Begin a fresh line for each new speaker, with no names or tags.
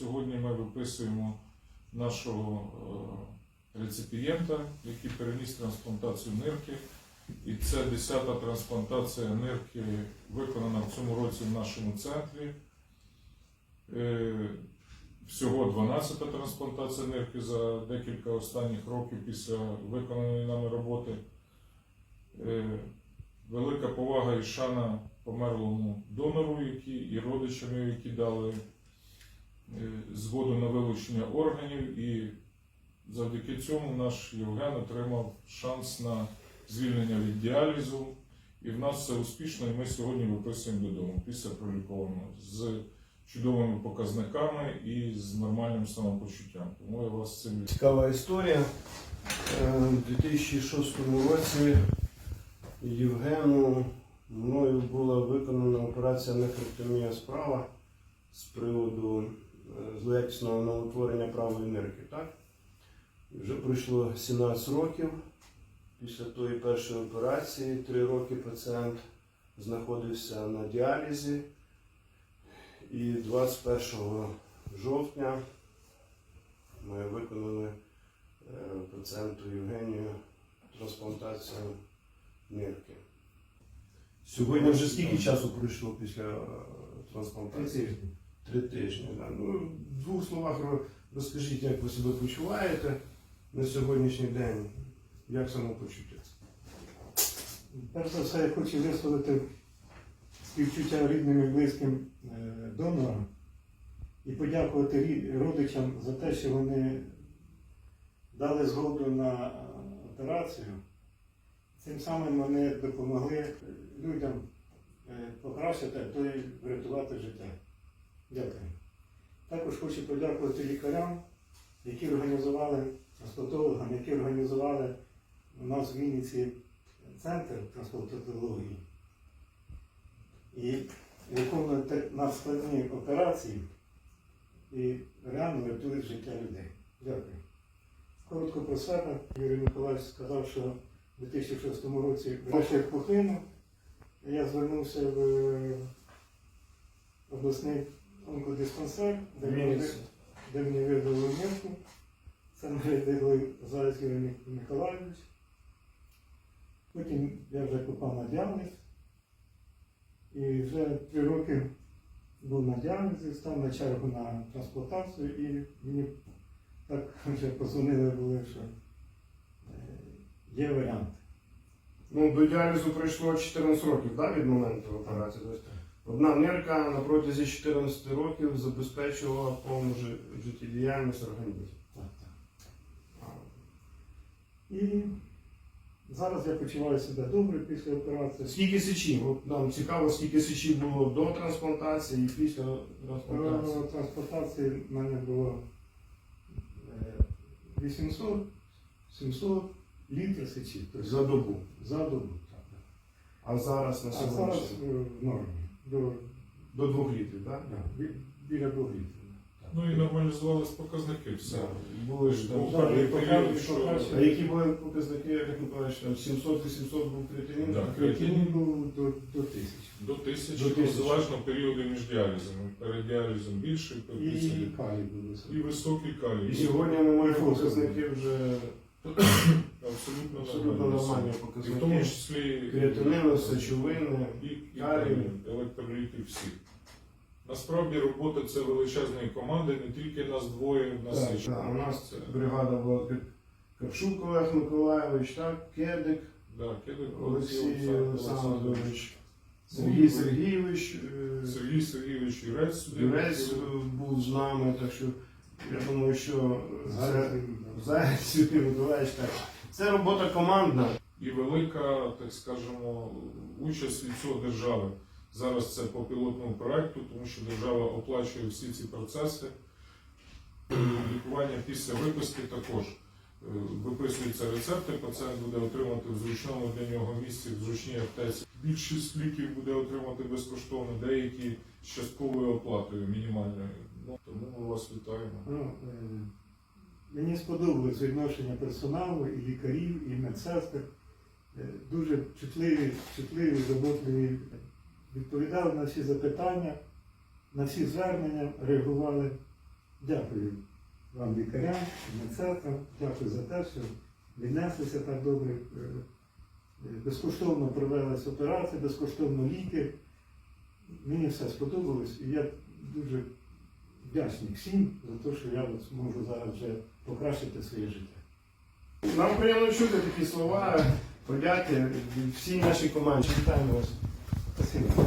Сьогодні ми виписуємо нашого е, реципієнта, який переніс трансплантацію нирки. І це 10-та трансплантація нирки виконана в цьому році в нашому центрі. Е, Всього 12-та трансплантація нирки за декілька останніх років після виконаної нами роботи. Е, Велика повага і шана померлому донору, які, і родичам, які дали згоду на вилучення органів, і завдяки цьому наш Євген отримав шанс на звільнення від діалізу. І в нас все успішно, і ми сьогодні виписуємо додому після пролікованого з чудовими показниками і з нормальним самопочуттям. Тому я вас цим.
Цікава історія. Е, У 2006 році Євгену мною була виконана операція нефректомія справа з приводу е, злоякісного новотворення правої нирки. Так? Вже пройшло 17 років. Після тої першої операції, 3 роки пацієнт знаходився на діалізі. І 21 жовтня ми виконали е, пацієнту Євгенію трансплантацію нирки. Сьогодні вже скільки часу пройшло після е, трансплантації? Три тижні. Ну, в двох словах розкажіть, як ви себе почуваєте на сьогоднішній день, як самопочуття?
Перш за все, я хочу висловити співчуття рідним і близьким е, донорам і подякувати родичам за те, що вони дали згоду на е, операцію. Цим самим вони допомогли людям е, покращити, а то й врятувати життя. Дякую. Також хочу подякувати лікарям, які організували, трансплантологам, які організували у нас в Вінниці центр трансплантології, і виконувати на складні операції і реально рятують життя людей. Дякую. Коротко про себе. Юрій Миколаївич сказав, що в 2006 році врешті пухлину. Я звернувся в е, обласний онкодиспансер, де мені, де мені видали нирку. Це мене видали зараз Миколаївич. Потім я вже попав на діаліз. І вже три роки був на діалізі, став на чергу на трансплантацію і мені так вже позвонили були, що е, є варіант.
Ну, до діалізу пройшло 14 років да, від моменту операції. Одна нирка на протязі 14 років забезпечувала повну життєдіяльність організму.
Так, так. І зараз я почуваю себе добре після операції.
Скільки сечі? От нам цікаво, скільки сечі було до трансплантації і після трансплантації.
До трансплантації в мене було е, 800 700 літрів. Тобто
За добу.
За добу. так.
А зараз на
А
сьогодні
зараз е, в нормі. До,
до 2 літрів, так?
да, бі- біля 2 літрів.
Ну і нормалізувались показники. Все.
Були ж там.
Показує,
що.
А які були показники, як Миколаївич, там 700-800 був креатинін?
Да.
Креатинін був до, до тисячі.
до тисячі,
До тисячі.
залежно періоди між діалізами. Перед діалізом більше,
І,
після
і калій був високий.
і високий калій.
І сьогодні маємо
Фото.
показники вже
абсолютно,
абсолютно нормальні
І в тому
показники.
числі
Креатинину, сечовини.
і, і
калій.
електроліти всі. Насправді робота це величезної команди, не тільки нас двоє, нас
Так,
ще
так, у нас
це-
бригада була Капшук Олег Миколаєвич, так, Кедик,
да, Кедик
Олексій Олександрович, Сергій
Ну,
Сергійович, е,
Сергій Сергійович Юрець сюди.
Юрець е, був з нами, так що я думаю, що
Зараз
це
да.
Заяць Сергій Миколаївич, так. Це робота командна.
І велика, так скажемо, участь від цього держави. Зараз це по пілотному проекту, тому що держава оплачує всі ці процеси. Лікування після виписки також Е, виписуються рецепти, пацієнт буде отримати в зручному для нього місці, в зручній аптеці. Більшість ліків буде отримати безкоштовно, деякі з частковою оплатою мінімальною. Ну, тому ми вас вітаємо.
Мені сподобалось відношення персоналу, і лікарів, і медсестер. Е, Дуже чутливі, чутливі, заботливі. Відповідали на всі запитання, на всі звернення, реагували Дякую вам, лікарям, медсестрам, дякую за те, що віднеслися так добре. е, е, Безкоштовно провелась операція, безкоштовно ліки. Мені все сподобалось і я дуже вдячний всім за те, що я можу зараз вже покращити своє життя.
Нам приємно чути такі слова, подяки всій нашій команді. Вітаємо вас.
Спасибо.